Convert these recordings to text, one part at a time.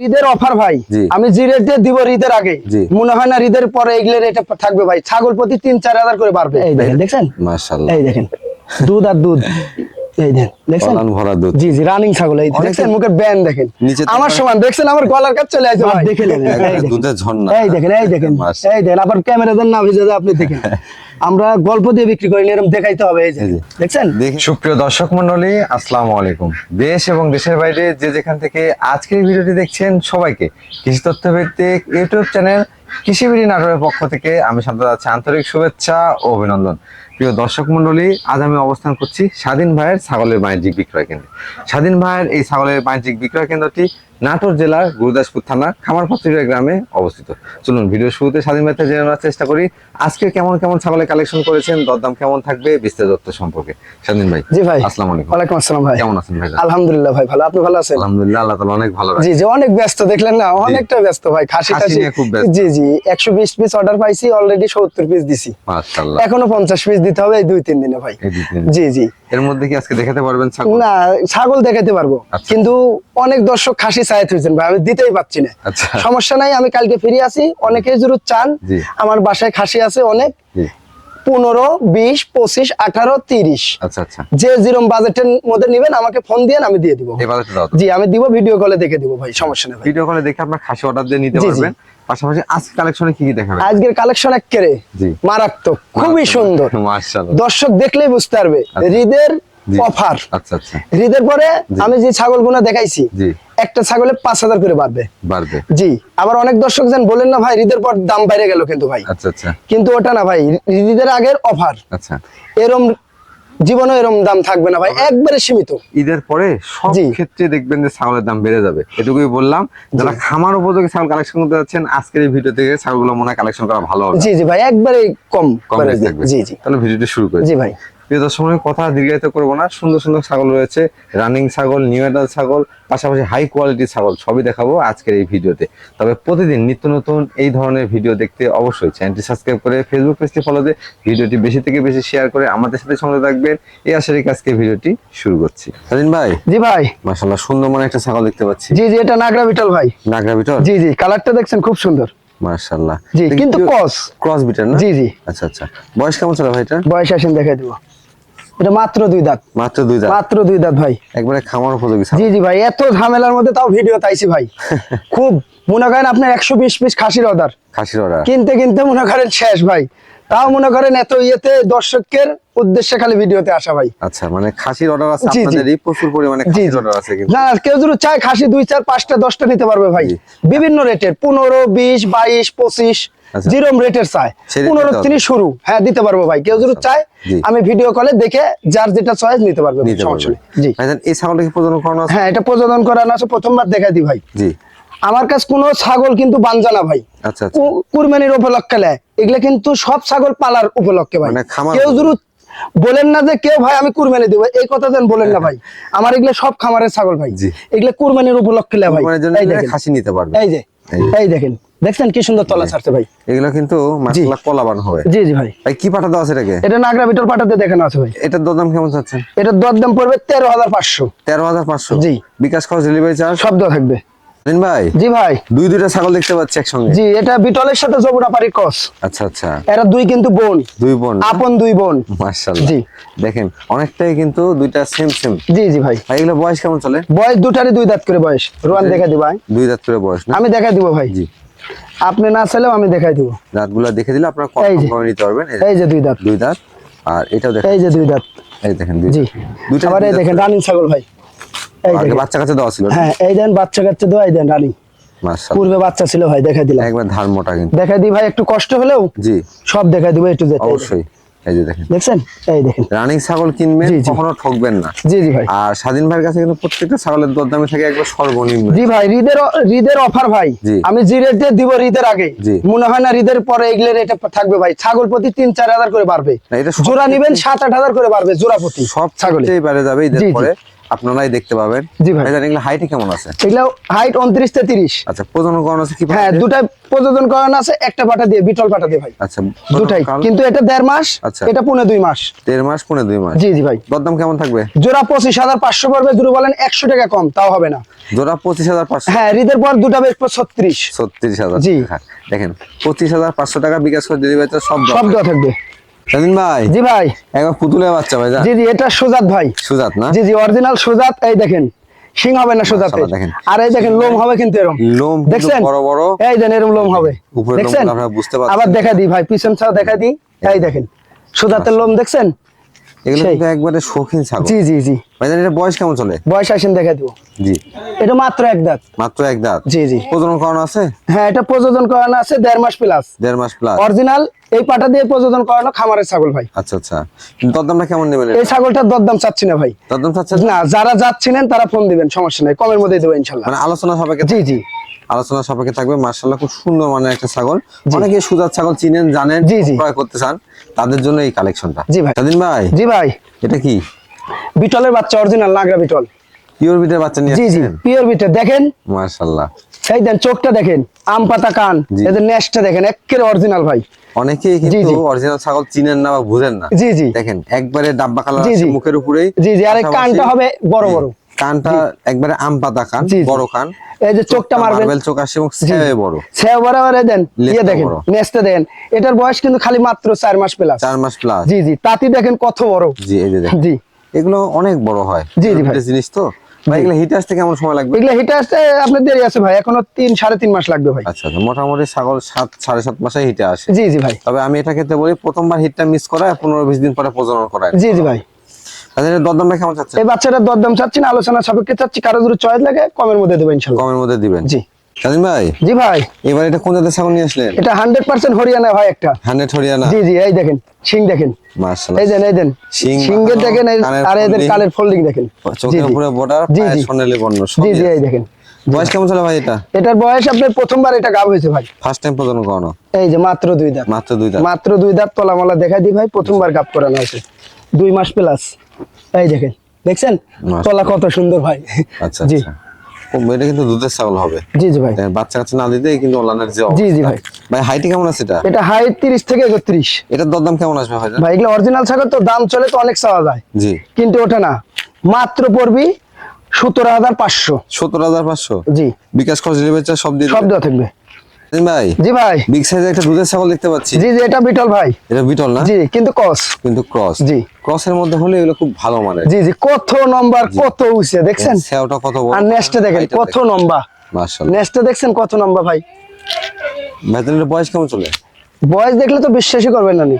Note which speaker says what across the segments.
Speaker 1: ঈদের অফার ভাই। আমি যে রেটে দিব ঈদের আগে মনে হয় না ঈদের পরে এগুলো রেটে থাকবে ভাই। ছাগল প্রতি তিন চার হাজার করে বাড়বে। এই দেখেন। দেখছেন? এই দেখেন। দুধ আর দুধ। এই দেখেন।
Speaker 2: ভরা দুধ।
Speaker 1: জি জি রানিং ছাগল। এই
Speaker 2: অনেকে-
Speaker 1: মুখের ব্যান দেখেন। আমার সমান। দেখছেন? আমার গলার কাছে চলে আসছে ভাই। দেখে নেন। দেখেন। এই দেখেন এই দেখেন। এই দেখেন। আবার ক্যামেরা দেন না ভিজে আপনি দেখেন। আমরা গল্প দিয়ে বিক্রি করি এরকম দেখাইতে হবে এই যে।
Speaker 2: এই যে।
Speaker 1: দেখছেন?
Speaker 3: সুপ্রিয় দর্শক মন্ডলী আসসালামু আলাইকুম। দেশ এবং দেশের বাইরে যে যেখান থেকে আজকের ভিডিওটি দেখছেন সবাইকে কৃষি তথ্য ভিত্তিক ইউটিউব চ্যানেল কৃষিবিড়ি নাটোরের পক্ষ থেকে আমি শান্ত যাচ্ছি আন্তরিক শুভেচ্ছা ও অভিনন্দন। প্রিয় দর্শক মন্ডলী আজ আমি অবস্থান করছি স্বাধীন ভাইয়ের ছাগলের বাণিজ্যিক বিক্রয় কেন্দ্রে। স্বাধীন ভাইয়ের এই ছাগলের বাণিজ্যিক বিক্রয় কেন্দ্রটি নাটোর জেলার গুরুদাসপুর থানা খামারপাত্রিকা গ্রামে অবস্থিত। চলুন ভিডিও শুরুতে স্বাধীন ভাইতে জেনে নেওয়ার চেষ্টা করি। আজকে কেমন কেমন ছাগলের কালেকশন করেছেন দরদাম কেমন থাকবে বিস্তারিত সম্পর্কে। স্বাধীন ভাই
Speaker 1: জি ভাই।
Speaker 3: আসসালামু আলাইকুম।
Speaker 1: ওয়ালাইকুম আসসালাম ভাই।
Speaker 3: কেমন আছেন ভাই
Speaker 1: আলহামদুলিল্লাহ ভাই ভালো। আপনি ভালো আছেন?
Speaker 3: আলহামদুলিল্লাহ আল্লাহ তাআলা অনেক ভালো
Speaker 1: জি জি অনেক ব্যস্ত দেখলেন না? অনেকটা ব্যস্ত ভাই খাসি
Speaker 3: খাসি।
Speaker 1: জি জি একশো বিশ পিস অর্ডার পাইছি অলরেডি সত্তর পিস দিছি।
Speaker 3: মাশাআল্লাহ।
Speaker 1: এখনও পঞ্চাশ পিস দিতে হবে এই দুই তিন দিনে ভাই। জি জি।
Speaker 3: এর মধ্যে কি আজকে দেখাতে পারবেন ছাগল?
Speaker 1: না ছাগল দেখাতে পারব।
Speaker 3: আচ্ছা।
Speaker 1: কিন্তু অনেক দর্শক খাসি হয়েছেন ভাই আমি দিতেই পাচ্ছি না।
Speaker 3: আচ্ছা।
Speaker 1: সমস্যা নাই আমি কালকে ফিরে আসি। অনেকেই চান আমার বাসায় খাসি আছে অনেক। পনেরো বিশ পঁচিশ আঠারো তিরিশ।
Speaker 3: আচ্ছা আচ্ছা।
Speaker 1: যে যেরকম বাজেটের মধ্যে নিবেন আমাকে ফোন দিয়ে আমি দিয়ে দিব। জি আমি দিব ভিডিও কলে দেখে দিব ভাই সমস্যা নেই
Speaker 3: ভিডিও কলে দেখে আপনার খাসি অর্ডার দিয়ে নিতে। পারবেন। পাশাপাশি আজকে কালেকশনে কি কি দেখাবেন?
Speaker 1: আজকের কালেকশন একেবারে। মারাত্মক খুবই সুন্দর। দর্শক দেখলেই বুঝতে পারবে। হৃদের অফার।
Speaker 3: আচ্ছা আচ্ছা।
Speaker 1: হৃদের পরে আমি যে ছাগল ছাগলগুলো দেখাইছি। একটা ছাগলে পাঁচ হাজার করে বাড়বে।
Speaker 3: বাড়বে।
Speaker 1: জি আবার অনেক দর্শক যেন বলেন না ভাই হৃদের পর দাম বাইরে গেল কিন্তু ভাই।
Speaker 3: আচ্ছা আচ্ছা।
Speaker 1: কিন্তু ওটা না ভাই হৃদের আগের অফার।
Speaker 3: আচ্ছা।
Speaker 1: এরম জীবনে এরম দাম থাকবে না ভাই একবারে সীমিত।
Speaker 3: ঈদের পরে সব ক্ষেত্রে দেখবেন যে ছাগলের দাম বেড়ে যাবে। এটুকুই বললাম যারা খামার উপযোগী ছাগল কালেকশন করতে যাচ্ছেন আজকের এই ভিডিও থেকে ছাগলগুলো মনে কালেকশন করা ভালো হবে।
Speaker 1: জি জি ভাই একবারে কম জি জি।
Speaker 3: তাহলে ভিডিওটা শুরু করি।
Speaker 1: জি ভাই।
Speaker 3: প্রিয় দর্শকের কথা দীর্ঘায়িত করব না। সুন্দর সুন্দর ছাগল রয়েছে রানিং ছাগল নিউ এডাল ছাগল পাশাপাশি হাই কোয়ালিটির ছাগল সবই দেখাবো আজকের এই ভিডিওতে। তবে প্রতিদিন নিত্য নতুন এই ধরনের ভিডিও দেখতে অবশ্যই চ্যানেলটি সাবস্ক্রাইব করে ফেসবুক পেজটি ফলো দিয়ে ভিডিওটি বেশি থেকে বেশি শেয়ার করে আমাদের সাথে সঙ্গে থাকবেন। এই আশা রেখে আজকে ভিডিওটি শুরু করছি। স্বাধীন ভাই?
Speaker 1: জি ভাই।
Speaker 3: মাসাল্লাহ সুন্দর মানে একটা ছাগল দেখতে পাচ্ছি।
Speaker 1: জি জি এটা নাগরা বিটল ভাই।
Speaker 3: নাগরা বিটর
Speaker 1: জি জি কালারটা দেখছেন খুব সুন্দর।
Speaker 3: মাশাল্লাহ
Speaker 1: জি, কিন্তু ক্রস
Speaker 3: ক্রস বিটার না?
Speaker 1: জি, জি।
Speaker 3: আচ্ছা আচ্ছা। বয়স কেমন ছিল ভাই এটা
Speaker 1: বয়স আসেন দেখাই দিব। এটা মাত্র দুই দাঁত।
Speaker 3: মাত্র দুই দাঁত।
Speaker 1: মাত্র দুই দাঁত ভাই।
Speaker 3: একবারে খামার উপযোগী
Speaker 1: জি জি ভাই এত ঝামেলার মধ্যে তাও ভিডিও তাইছি ভাই। খুব মনে করেন আপনার একশো বিশ পিস খাসির অর্ডার
Speaker 3: খাসির ওরা
Speaker 1: কিনতে কিনতে মনে করেন শেষ ভাই। তাও মনে করেন এত ইয়েতে দর্শকের উদ্দেশ্যে খালি ভিডিওতে আসা ভাই।
Speaker 3: আচ্ছা মানে খাসির অর্ডার আছে। আপনাদেরই প্রচুর পরিমাণে খাসির অর্ডার আছে কিন্তু।
Speaker 1: না কেউ যদি চায় খাসি দুই চার পাঁচটা দশটা নিতে পারবে ভাই। বিভিন্ন রেটের পনেরো বিশ বাইশ পঁচিশ
Speaker 3: আচ্ছা।
Speaker 1: রেটের চায় পনেরো শুরু। হ্যাঁ দিতে পারব ভাই। কেউ যদি চায় আমি ভিডিও কলে দেখে যার যেটা চয়েস নিতে পারবে সমস্যা নেই। জি।
Speaker 3: এই ছাগলটা কি প্রজনন করানো
Speaker 1: হ্যাঁ এটা প্রজনন করানো আছে। প্রথমবার দেখাই দিই ভাই।
Speaker 3: জি।
Speaker 1: আমার কাছে কোনো ছাগল কিন্তু ভাই।
Speaker 3: আচ্ছা আচ্ছা।
Speaker 1: কুরবানির উপলক্ষে নেয়। এগুলা কিন্তু সব ছাগল পালার উপলক্ষে ভাই।
Speaker 3: মানে
Speaker 1: কেউ যদি বলেন না যে কেউ ভাই আমি কুরবানি দেবো। এই কথা যেন বলেন না ভাই। আমার এগুলা সব খামারের ছাগল ভাই। এগুলা কুরবানির উপলক্ষে নেয় ভাই।
Speaker 3: খাসি নিতে পারবে।
Speaker 1: এই যে।
Speaker 3: এই
Speaker 1: দেখেন। দেখছেন কি সুন্দর তলা ছাড়ছে ভাই।
Speaker 3: এগুলো কিন্তু মাসাল্লাহ কলাবান হবে।
Speaker 1: জি জি ভাই।
Speaker 3: ভাই কি পাঠাতে আছে এটাকে?
Speaker 1: এটা নাগরা ভিতর পাঠাতে দেখানো আছে ভাই।
Speaker 3: এটার দরদাম কেমন চাচ্ছেন
Speaker 1: এটার দরদাম পড়বে তেরো হাজার পাঁচশো।
Speaker 3: তেরো হাজার পাঁচশো?
Speaker 1: জি।
Speaker 3: বিকাশ খরচ ডেলিভারি চার্জ
Speaker 1: শব্দ থাকবে।
Speaker 3: ভাই?
Speaker 1: জি ভাই।
Speaker 3: দুই দুইটা ছাগল দেখতে পাচ্ছি একসঙ্গে।
Speaker 1: জি এটা বিটলের সাথে যমুনা পারি কস।
Speaker 3: আচ্ছা আচ্ছা।
Speaker 1: এরা দুই কিন্তু বোন।
Speaker 3: দুই বোন
Speaker 1: আপন দুই বোন।
Speaker 3: মার্শাল্লাহ
Speaker 1: জি।
Speaker 3: দেখেন অনেকটাই কিন্তু দুইটা সেম সেম
Speaker 1: জি জি ভাই।
Speaker 3: ভাই এগুলো বয়স কেমন চলে?
Speaker 1: বয়স দুটারই দুই দাঁত করে বয়স। রোয়ান দেখা দিব ভাই।
Speaker 3: দুই দাঁত করে বয়স
Speaker 1: আমি দেখাই দিব ভাই।
Speaker 3: জি।
Speaker 1: আপনি না চাইলেও আমি দেখাই দিব।
Speaker 3: দাঁতগুলো দেখে দিলে আপনারা
Speaker 1: কত
Speaker 3: কনফার্ম
Speaker 1: যে।
Speaker 3: করে নিতে পারবেন। এই যে
Speaker 1: দুই দাঁত।
Speaker 3: দুই দাঁত। আর এটাও দেখেন।
Speaker 1: এই যে দুই দাঁত।
Speaker 3: এই দেখেন দুই
Speaker 1: জি।
Speaker 3: দুইটা
Speaker 1: আবার এই দেখেন রানী ছাগল ভাই। এই
Speaker 3: আগে
Speaker 1: দেখেন।
Speaker 3: বাচ্চা কাছে দেওয়া ছিল
Speaker 1: হ্যাঁ এই দেন বাচ্চা কাচ্চা দোয়া এই দেন রানিং।
Speaker 3: মাশাআল্লাহ।
Speaker 1: পূর্বে বাচ্চা ছিল ভাই দেখাই দিলাম।
Speaker 3: একবার ধার মোটা কিন্তু।
Speaker 1: দেখাই দিই ভাই একটু কষ্ট হলেও
Speaker 3: জি।
Speaker 1: সব দেখাই দিব একটু যেতে
Speaker 3: অবশ্যই। এই যে দেখেন।
Speaker 1: দেখছেন? এই দেখেন।
Speaker 3: রানিং ছাগল কিনবেন
Speaker 1: জি, জি।
Speaker 3: কখনো ঠকবেন না।
Speaker 1: জি জি ভাই।
Speaker 3: আর স্বাধীন ভাইয়ের কাছে কিন্তু প্রত্যেকটা ছাগলের দরদামে থাকে একবার সর্বনিম্ন।
Speaker 1: জি ভাই অফার ভাই।
Speaker 3: জি।
Speaker 1: আমি দিব আগে। মনে হয় না ঈদের পরে এগুলো রেটে থাকবে ভাই। ছাগল প্রতি তিন চার হাজার করে বাড়বে। জোড়া নিবেন সাত আট হাজার করে বাড়বে জোড়া প্রতি
Speaker 3: সব
Speaker 1: ছাগল।
Speaker 3: বেড়ে যাবে ঈদের। পরে। আপনারাই দেখতে পাবেন।
Speaker 1: জি ভাই।
Speaker 3: এগুলো হাইটে কেমন আছে?
Speaker 1: এগুলো হাইট উনত্রিশ থেকে তিরিশ।
Speaker 3: আচ্ছা প্রজনন আছে কি
Speaker 1: হ্যাঁ
Speaker 3: পাঠা?
Speaker 1: দুটাই প্রযোজন করানো আছে একটা পাটা দিয়ে বিটল পাটা দিয়ে ভাই।
Speaker 3: আচ্ছা
Speaker 1: দুটাই।
Speaker 3: প্রজনন
Speaker 1: কিন্তু এটা দেড় মাস
Speaker 3: আচ্ছা।
Speaker 1: এটা পুনে দুই মাস।
Speaker 3: দেড় মাস পুনে দুই মাস?
Speaker 1: জি জি ভাই।
Speaker 3: দরদাম কেমন থাকবে?
Speaker 1: জোড়া পঁচিশ হাজার পাঁচশো পড়বে দুটো বলেন একশো টাকা কম তাও হবে না।
Speaker 3: জোড়া পঁচিশ হাজার পাঁচশো?
Speaker 1: হ্যাঁ ঈদের পর দুটা বেশ ছত্রিশ।
Speaker 3: ছত্রিশ হাজার।
Speaker 1: জি।
Speaker 3: দেখেন পঁচিশ হাজার পাঁচশো টাকা বিকাশ করে তো সব
Speaker 1: সব দেওয়া থাকবে।
Speaker 3: স্বাধীন ভাই?
Speaker 1: জি ভাই।
Speaker 3: একবার পুতুলের বাচ্চা ভাই
Speaker 1: জি জি এটা সুজাত ভাই।
Speaker 3: সুজাত না?
Speaker 1: জি জি অরিজিনাল সুজাত এই দেখেন। সিং হবে না সুজাতে?
Speaker 3: দেখেন।
Speaker 1: আর এই দেখেন লোম হবে কিন্তু এরকম
Speaker 3: লোম
Speaker 1: দেখছেন?
Speaker 3: বড় বড়।
Speaker 1: এই দেন এরকম লোম হবে। দেখছেন?
Speaker 3: আপনারা বুঝতে পারছেন।
Speaker 1: আবার দেখা দিই ভাই পিছন ছাড়া দেখা দিই। এই দেখেন সুজাতের লোম দেখছেন?
Speaker 3: এগুলো। কিন্তু একবারে শৌখিন ছাগল।
Speaker 1: জি জি জি।
Speaker 3: ভাইজান এটা বয়স কেমন চলে?
Speaker 1: বয়স আসেন দেখা দিব।
Speaker 3: জি।
Speaker 1: এটা মাত্র এক দাঁত।
Speaker 3: মাত্র এক দাঁত?
Speaker 1: জি জি।
Speaker 3: প্রজনন করানো আছে?
Speaker 1: হ্যাঁ এটা প্রযোজন করানো আছে দেড় মাস প্লাস
Speaker 3: দেড় মাস প্লাস
Speaker 1: অরিজিনাল এই পাটা দিয়ে প্রযোজন করানো খামারের ছাগল ভাই।
Speaker 3: আচ্ছা আচ্ছা। দরদামটা কেমন নেবেন
Speaker 1: এই ছাগলটার দরদাম চাচ্ছি না ভাই।
Speaker 3: দরদাম চাচ্ছে
Speaker 1: না যারা যাচ্ছিলেন তারা ফোন দিবেন সমস্যা নাই। কমের মধ্যে দেবো ইনশাল্লাহ।
Speaker 3: মানে আলোচনা সাপেক্ষে
Speaker 1: জি জি।
Speaker 3: আলোচনা সাপেক্ষে থাকবে। মার্শাল্লাহ খুব সুন্দর মানে একটা ছাগল। অনেকে সুজাত ছাগল চিনেন জানেন
Speaker 1: জি, জি।
Speaker 3: ক্রয় করতে চান তাদের জন্য এই কালেকশনটা।
Speaker 1: জি ভাই।
Speaker 3: স্বাধীন ভাই?
Speaker 1: জি ভাই।
Speaker 3: এটা কি?
Speaker 1: বিটলের বাচ্চা অরিজিনাল নাগরা বিটল।
Speaker 3: পিওর বিটের বাচ্চা নিয়ে
Speaker 1: জি জি পিওর দেখেন?
Speaker 3: মার্শাল্লাহ
Speaker 1: এই দেন চোখটা দেখেন আম পাতা কান এদের নেস্টটা দেখেন একের অরিজিনাল ভাই।
Speaker 3: অনেকেই কিন্তু অরিজিনাল ছাগল চিনেন না বা বুঝেন না।
Speaker 1: জি জি।
Speaker 3: দেখেন একবারে ডাব্বা কালার। মুখের উপরেই।
Speaker 1: জি জি আর কানটা হবে বড় বড়।
Speaker 3: কানটা একবারে আম পাতা কান। বড় কান।
Speaker 1: এই যে চোখটা মারবেন।
Speaker 3: চোখ আসে এবং বড়।
Speaker 1: সে বরাবর এই দেন ইয়ে দেখেন
Speaker 3: বড়।
Speaker 1: নেস্টটা দেখেন এটার বয়স কিন্তু খালি মাত্র চার মাস প্লাস
Speaker 3: চার মাস প্লাস
Speaker 1: জি জি। তাঁতি দেখেন কত বড়।
Speaker 3: জি এই যে দেখেন।
Speaker 1: জি।
Speaker 3: এগুলো অনেক বড় হয়।
Speaker 1: জি, জি, ভাই।
Speaker 3: জিনিস তো। ভাই এগুলো হিটে আসতে কেমন সময় লাগবে?
Speaker 1: এগুলো হিটে আসতে আপনার দেরি আছে ভাই। এখনও তিন সাড়ে তিন মাস লাগবে ভাই।
Speaker 3: আচ্ছা আচ্ছা। মোটামুটি ছাগল সাত সাড়ে সাত মাসে হিটে আসে।
Speaker 1: জি জি ভাই।
Speaker 3: তবে আমি এটা ক্ষেত্রে বলি প্রথমবার হিটটা মিস করা পনেরো বিশ দিন পরে প্রজনন করা
Speaker 1: জি জি ভাই।
Speaker 3: দরদামটা কেমন চাচ্ছে
Speaker 1: এই বাচ্চাটার দরদাম চাচ্ছি না আলোচনা সাপেক্ষে চাচ্ছি কারও যদি চয়েস লাগে কমের মধ্যে দেবো ইনশাল্লাহ।
Speaker 3: কমের মধ্যে দিবেন।
Speaker 1: জি।
Speaker 3: স্বাধীন ভাই?
Speaker 1: জি ভাই।
Speaker 3: এবার এটা কোন জাতের ছাগল নিয়ে আসলেন?
Speaker 1: এটা হান্ড্রেড পার্সেন্ট হরিয়ানা ভাই একটা।
Speaker 3: হান্ড্রেড হরিয়ানা।
Speaker 1: জি জি এই দেখেন সিং দেখেন।
Speaker 3: মার্শাল্লাহ
Speaker 1: এই দেন এই দেন।
Speaker 3: শিং
Speaker 1: সিংহের দেখেন আর এদের কালের ফোল্ডিং দেখেন।
Speaker 3: চোখের উপরে বর্ডার পায়ে
Speaker 1: জি।
Speaker 3: বর্ণ
Speaker 1: জি জি এই দেখেন।
Speaker 3: বয়স কেমন ছিল ভাই এটা?
Speaker 1: এটার বয়স আপনার প্রথমবার এটা গাব হয়েছে ভাই।
Speaker 3: ফার্স্ট টাইম প্রজনন করানো?
Speaker 1: এই যে মাত্র দুই দাঁত।
Speaker 3: মাত্র দুই দাঁত।
Speaker 1: মাত্র দুই দাঁত তলা মলা দেখাই দিই ভাই প্রথমবার গাব করানো হয়েছে। দুই মাস প্লাস এই দেখেন দেখছেন। তলা কত সুন্দর ভাই।
Speaker 3: আচ্ছা
Speaker 1: জি।
Speaker 3: আচ্ছা। এটা কিন্তু দুধের ছাগল হবে।
Speaker 1: জি জি ভাই।
Speaker 3: বাচ্চা কাচ্চা না দিতে কিন্তু ওলানের যে
Speaker 1: জি জি ভাই।
Speaker 3: ভাই হাইটে কেমন আছে এটা?
Speaker 1: এটা হাইট তিরিশ থেকে একত্রিশ।
Speaker 3: এটার দরদাম কেমন আসবে ভাই?
Speaker 1: ভাই এগুলো অরিজিনাল ছাগল তো দাম চলে তো অনেক চাওয়া যায়।
Speaker 3: জি।
Speaker 1: কিন্তু ওটা না মাত্র পড়বি সতেরো হাজার পাঁচশো।
Speaker 3: সত্তর হাজার পাঁচশো?
Speaker 1: জি।
Speaker 3: বিকাশ খরচ সব দিয়ে
Speaker 1: সব দেওয়া থাকবে।
Speaker 3: ভাই?
Speaker 1: জি ভাই।
Speaker 3: বিগ সাইজের একটা দুধের ছাগল দেখতে পাচ্ছি।
Speaker 1: জি জি এটা বিটল ভাই।
Speaker 3: এটা বিটল না?
Speaker 1: জি কিন্তু কস
Speaker 3: কিন্তু ক্রস
Speaker 1: জি।
Speaker 3: ক্রসের মধ্যে হলে এগুলো খুব ভালো মানের।
Speaker 1: জি জি কত নম্বর কত উঁচে দেখছেন?
Speaker 3: সেওটা কত বড়?
Speaker 1: আর নেক্সটে দেখেন কত লম্বা
Speaker 3: মাশাআল্লাহ।
Speaker 1: নেক্সটে দেখছেন কত লম্বা ভাই?
Speaker 3: ভেতরের বয়স কেমন চলে?
Speaker 1: বয়স দেখলে তো বিশ্বাসই করবেন না নি।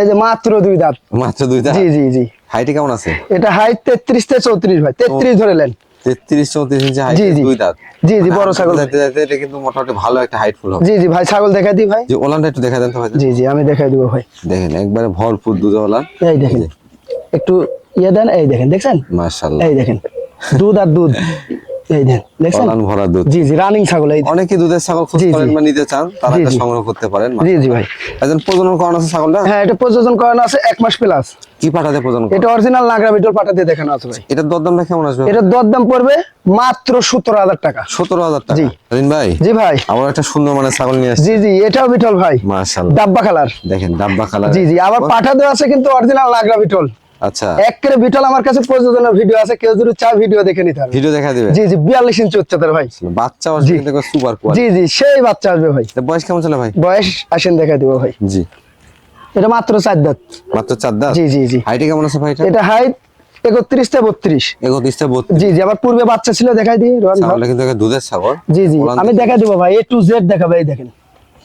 Speaker 1: এই যে মাত্র দুই দাঁত।
Speaker 3: মাত্র দুই দাঁত?
Speaker 1: জি জি জি।
Speaker 3: হাইটে কেমন আছে?
Speaker 1: এটা হাইট তেত্রিশ থেকে চৌত্রিশ ভাই তেত্রিশ ধরে নেন।
Speaker 3: তেত্রিশ চৌত্রিশ ইঞ্চি হাইট
Speaker 1: জি, জি।
Speaker 3: দুই দাঁত।
Speaker 1: জি, জি, বড় ছাগল।
Speaker 3: যাইতে যাইতে এটা কিন্তু মোটামুটি ভালো একটা হাইট ফুল হবে।
Speaker 1: জি জি ভাই ছাগল দেখাই দিই ভাই।
Speaker 3: যে ওলানটা একটু দেখা দেন তো ভাই
Speaker 1: জি জি আমি দেখাই দিব ভাই।
Speaker 3: দেখেন একবারে ভরপুর দুধ ওলান।
Speaker 1: এই দেখেন একটু ইয়ে দেন এই দেখেন দেখছেন?
Speaker 3: মাশাআল্লাহ।
Speaker 1: এই দেখেন দুধ আর দুধ। এই দেন দেখছেন?
Speaker 3: ভরা দুধ।
Speaker 1: জি জি রানিং ছাগল এই
Speaker 3: অনেকে দুধের ছাগল খোঁজ
Speaker 1: জি, জি।
Speaker 3: করেন বা নিতে চান তারা এটা সংগ্রহ করতে পারেন
Speaker 1: জি জি ভাই।
Speaker 3: একজন প্রজনন করানো আছে ছাগলটা?
Speaker 1: হ্যাঁ এটা প্রযোজন করানো আছে এক মাস প্লাস
Speaker 3: কি পাঠাতে প্রজনন
Speaker 1: এটা অরিজিনাল নাগরা বিটল পাটা দেখানো আছে ভাই।
Speaker 3: এটার দরদামটা কেমন আসবে?
Speaker 1: এটার দরদাম পড়বে মাত্র সতেরো হাজার টাকা।
Speaker 3: সতেরো হাজার টাকা।
Speaker 1: জি।
Speaker 3: ভাই
Speaker 1: জি ভাই।
Speaker 3: আবার একটা সুন্দর মানে ছাগল নিয়ে আসছে।
Speaker 1: জি জি এটাও বিটল ভাই।
Speaker 3: মাশাআল্লাহ।
Speaker 1: ডাব্বা কালার।
Speaker 3: দেখেন ডাব্বা কালার।
Speaker 1: জি জি আবার পাঠা দেওয়া আছে কিন্তু অরিজিনাল নাগরা বিটল।
Speaker 3: আচ্ছা।
Speaker 1: এক করে বিটল আমার কাছে প্রযোজনের ভিডিও আছে কেউ যদি চা ভিডিও দেখে নিতে
Speaker 3: ভিডিও দেখা দিবে?
Speaker 1: জি জি বিয়াল্লিশ ইঞ্চি উচ্চতার ভাই।
Speaker 3: বাচ্চা আসবে কিন্তু সুপার কোয়ালিটি
Speaker 1: জি জি সেই বাচ্চা আসবে ভাই।
Speaker 3: বয়স কেমন চলে ভাই?
Speaker 1: বয়স আসেন দেখা দিব ভাই।
Speaker 3: জি।
Speaker 1: এটা মাত্র চার দাঁত।
Speaker 3: মাত্র চার দাঁত?
Speaker 1: জি জি জি।
Speaker 3: হাইটে কেমন আছে ভাইটা
Speaker 1: এটা? হাইট একত্রিশ থেকে বত্রিশ।
Speaker 3: একত্রিশটা বত্রিশ।
Speaker 1: জি জি আবার পূর্বে বাচ্চা ছিল দেখাই দিই ভাই।
Speaker 3: কিন্তু দুধের ছাগল।
Speaker 1: জি জি আমি দেখাই দিব ভাই এ টু জেড দেখাবো এই দেখেন।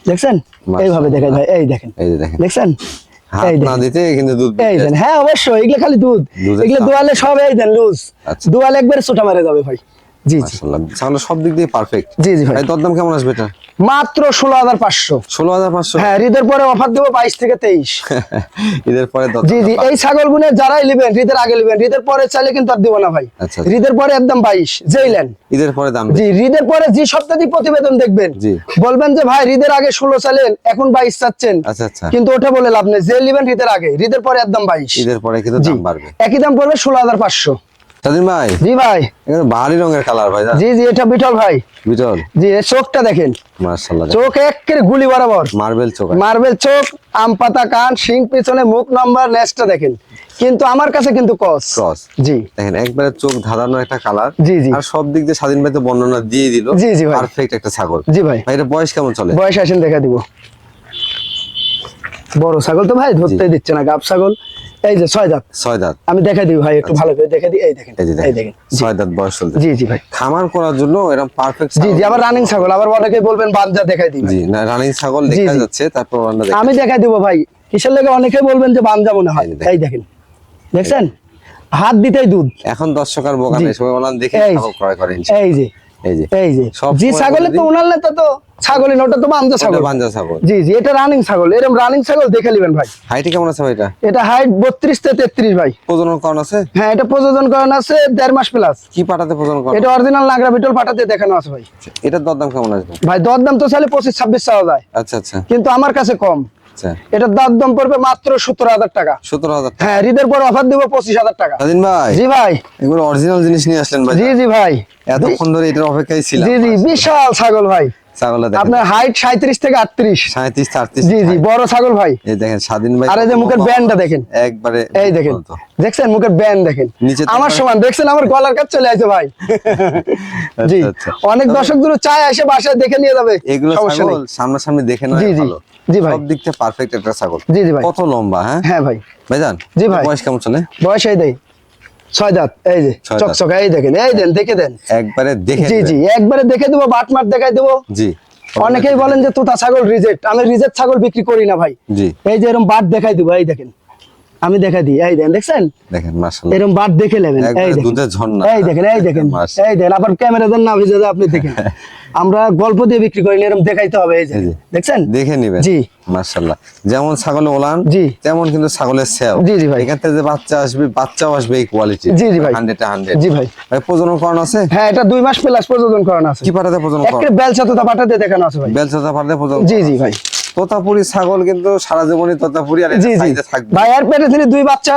Speaker 1: দেখছেন। এইভাবে দেখাই ভাই এই দেখেন।
Speaker 3: এই দেখেন।
Speaker 1: দেখছেন?
Speaker 3: না দিতে কিন্তু দুধ
Speaker 1: দেন। হ্যাঁ অবশ্যই এগুলো খালি দুধ। এগুলো। দোয়ালে সব এই দেন লুজ।
Speaker 3: আচ্ছা।
Speaker 1: দোয়ালে একবারে ছোটা মারা যাবে ভাই। জি জি।
Speaker 3: মাশাআল্লাহ। সব দিক দিয়ে পারফেক্ট
Speaker 1: জি জি ভাই।
Speaker 3: ভাই দরদাম কেমন আসবে এটা?
Speaker 1: মাত্র ষোলো হাজার পাঁচশো।
Speaker 3: ষোলো হাজার পাঁচশো?
Speaker 1: হ্যাঁ হৃদের পরে অফার দেবো বাইশ থেকে তেইশ।
Speaker 3: ঈদের পরে
Speaker 1: জি জি এই ছাগল গুনে যারাই নেবেন হৃদের আগে নেবেন হৃদের পরে চাইলে কিন্তু আর দিব না ভাই।
Speaker 3: আচ্ছা।
Speaker 1: হৃদের পরে একদম বাইশ যেই লেন
Speaker 3: ঈদের পরে দাম
Speaker 1: জি হৃদের পরে যে সপ্তাহে প্রতিবেদন দেখবেন
Speaker 3: জি।
Speaker 1: বলবেন যে ভাই হৃদের আগে ষোলো চাইলেন এখন বাইশ চাচ্ছেন।
Speaker 3: আচ্ছা আচ্ছা।
Speaker 1: কিন্তু ওটা বলে লাভ নেই যে নেবেন হৃদের আগে হৃদের পরে একদম বাইশ।
Speaker 3: ঈদের পরে কিন্তু দাম বাড়বে।
Speaker 1: একই দাম পড়বে ষোলো হাজার পাঁচশো।
Speaker 3: ভাই?
Speaker 1: জি ভাই।
Speaker 3: এখানে ভারী রঙের কালার ভাই
Speaker 1: জি জি এটা বিটল ভাই।
Speaker 3: বিটল?
Speaker 1: জি এর চোখটা দেখেন। চোখ একের গুলি বরাবর।
Speaker 3: মার্বেল চোখ
Speaker 1: মার্বেল চোখ আম পাতা কান শিং পিছনে মুখ নাম্বার নেসটা দেখেন। কিন্তু আমার কাছে কিন্তু কস
Speaker 3: ক্রস।
Speaker 1: জি।
Speaker 3: দেখেন একবারে চোখ ধাঁধানো একটা কালার।
Speaker 1: জি, জি।
Speaker 3: আর সব দিক দিয়ে স্বাধীন ভাই তো বর্ণনা দিয়ে দিল।
Speaker 1: জি, জি ভাই।
Speaker 3: পারফেক্ট একটা ছাগল।
Speaker 1: জি ভাই।
Speaker 3: ভাই এটা বয়স কেমন চলে?
Speaker 1: বয়স আসেন দেখা দিব। বড় ছাগল তো ভাই ধরতে দিচ্ছে না গাব ছাগল। এই যে ছয় দাঁত।
Speaker 3: ছয় দাঁত।
Speaker 1: আমি দেখা দিই ভাই একটু ভালো করে দেখে দিই। এই দেখেন
Speaker 3: এই দেখেন ছয় দাঁত বয়স চলছে।
Speaker 1: জি জি ভাই।
Speaker 3: খামার করার জন্য এরকম পারফেক্ট
Speaker 1: জি জি আবার রানিং ছাগল আবার অনেকে বলবেন দেখাই দিই
Speaker 3: জি না রানিং ছাগল দেখা যাচ্ছে তারপর
Speaker 1: আমি দেখাই দিব ভাই কিসের লেগে অনেকে বলবেন যে বাঞ্জা মনে হয়?
Speaker 3: এই দেখেন।
Speaker 1: দেখছেন? হাত দিতেই দুধ।
Speaker 3: এখন দর্শক আর বোকা নেই সবাই বললাম দেখে ছাগল ক্রয় করেন
Speaker 1: এই যে
Speaker 3: এই যে।
Speaker 1: এই যে। জি
Speaker 3: সময়
Speaker 1: তো
Speaker 3: দিই।
Speaker 1: নেতা তো ছাগলই ওটা তো বাঞ্জা ছাগল।
Speaker 3: বাঞ্জা ছাগল।
Speaker 1: জি জি এটা রানিং ছাগল এরকম রানিং ছাগল দেখে নেবেন ভাই।
Speaker 3: হাইটে কেমন আছে এটা?
Speaker 1: এটা হাইট বত্রিশ থেকে তেত্রিশ ভাই।
Speaker 3: প্রজনন আছে?
Speaker 1: হ্যাঁ এটা দেড় মাস প্লাস
Speaker 3: কি পাটাতে প্রজনন
Speaker 1: এটা অরিজিনাল নাগরা বিটল পাঠাতে দেখানো আছে ভাই।
Speaker 3: এটার দরদাম কেমন আসবে
Speaker 1: ভাই দর দাম তো চাইলে পঁচিশ ছাব্বিশ চাওয়া যায়।
Speaker 3: আচ্ছা আচ্ছা।
Speaker 1: কিন্তু আমার কাছে কম।
Speaker 3: আচ্ছা।
Speaker 1: এটার দাম দাম পড়বে মাত্র সত্তর হাজার টাকা।
Speaker 3: সতেরো হাজার
Speaker 1: হ্যাঁ পর অফার দিব পঁচিশ হাজার টাকা।
Speaker 3: স্বাধীন ভাই
Speaker 1: জি ভাই।
Speaker 3: এগুলো অরিজিনাল জিনিস নিয়ে আসলেন ভাই।
Speaker 1: জি জি ভাই।
Speaker 3: এতক্ষণ ধরে এটার অপেক্ষায় ছিলাম
Speaker 1: জি জি বিশাল ছাগল ভাই।
Speaker 3: ছাগলটা দেখেন।
Speaker 1: আপনার হাইট সাঁত্রিশ থেকে আটত্রিশ।
Speaker 3: সাঁত্রিশ চারত্রিশ
Speaker 1: জি জি বড় ছাগল ভাই।
Speaker 3: এই দেখেন স্বাধীন ভাই
Speaker 1: আর যে মুখের ব্যান্ডটা দেখেন।
Speaker 3: একবারে
Speaker 1: এই দেখেন দেখছেন মুখের ব্যান্ড দেখেন?
Speaker 3: নিচে
Speaker 1: আমার সমান দেখছেন আমার গলার কাছে চলে আসে ভাই। জি
Speaker 3: আচ্ছা।
Speaker 1: অনেক দর্শক দূর চায় এসে বাসায় দেখে নিয়ে যাবে
Speaker 3: এগুলো সামনাসামনি দেখে না
Speaker 1: জি, জি। জি ভাই।
Speaker 3: সব দিক থেকে পারফেক্ট একটা ছাগল।
Speaker 1: জি, জি ভাই।
Speaker 3: কত লম্বা হ্যাঁ?
Speaker 1: হ্যাঁ ভাই।
Speaker 3: ভাইজান
Speaker 1: জি ভাই।
Speaker 3: বয়স কেমন চলে?
Speaker 1: বয়স এই দেয় ছয় দাঁত এই যে চকচকা এই দেখেন এই দেন দেখে দেন।
Speaker 3: একবারে দেখে
Speaker 1: জি জি একবারে দেখে দেবো বাট দেখাই দেবো।
Speaker 3: জি।
Speaker 1: অনেকেই বলেন যে তোতা ছাগল রিজেক্ট আমি রিজেক্ট ছাগল বিক্রি করি না ভাই।
Speaker 3: জি।
Speaker 1: এই যে এরকম বাট দেখাই দিব এই দেখেন। আমি দেখাই দিই এই দেখেন দেখছেন?
Speaker 3: দেখেন মাশাআল্লাহ।
Speaker 1: এরকম বাট দেখে নেবেন এই দেখেন।
Speaker 3: দুধের ঝর্ণা।
Speaker 1: এই দেখেন এই দেখেন এই দেখেন আবার ক্যামেরা দেন না ভিজে আপনি দেখেন। আমরা গল্প দিয়ে বিক্রি করি এরকম দেখাইতে হবে এই যে দেখছেন?
Speaker 3: দেখে নিবেন
Speaker 1: জি।
Speaker 3: মাশাআল্লাহ। যেমন ছাগলের ওলান
Speaker 1: জি।
Speaker 3: তেমন কিন্তু ছাগলের সেও।
Speaker 1: জি, জি ভাই।
Speaker 3: এখান থেকে যে বাচ্চা আসবে বাচ্চাও আসবে এই কোয়ালিটি
Speaker 1: জি, জি ভাই।
Speaker 3: হান্ড্রেড হান্ড্রেড
Speaker 1: জি ভাই।
Speaker 3: ভাই প্রজনন করানো আছে?
Speaker 1: হ্যাঁ এটা দুই মাস প্লাস প্রজনন করানো আছে।
Speaker 3: কি পাঠাতে প্রজনন করণ
Speaker 1: একটা তোতা পাঠাতে দেখানো আছে ভাই।
Speaker 3: বেলচাতা পাঠাতে প্রজনন
Speaker 1: জি জি ভাই।
Speaker 3: তোতাপুরি ছাগল কিন্তু সারা জীবনই তোতাপুরি আর
Speaker 1: জি
Speaker 3: থাকবে।
Speaker 1: ভাই আর পেটে তিনি দুই বাচ্চা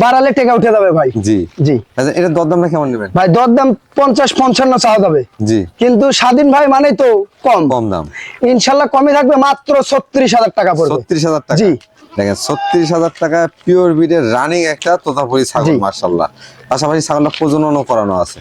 Speaker 1: বাড়ালে টেকা উঠে যাবে ভাই।
Speaker 3: জি।
Speaker 1: জি।
Speaker 3: আচ্ছা এটা দরদামটা কেমন নেবেন?
Speaker 1: ভাই দর দাম পঞ্চাশ পঞ্চান্ন চাওয়া যাবে।
Speaker 3: জি।
Speaker 1: কিন্তু স্বাধীন ভাই মানে তো কম।
Speaker 3: কম দাম।
Speaker 1: ইনশাল্লাহ কমে থাকবে মাত্র ছত্রিশ হাজার টাকা পড়বে।
Speaker 3: ছত্রিশ হাজার টাকা।
Speaker 1: জি।
Speaker 3: দেখেন ছত্রিশ হাজার টাকা পিওর বিডের রানিং একটা তোতাপুরি ছাগল। মার্শাল্লাহ পাশাপাশি ছাগলটা প্রজননও করানো আছে।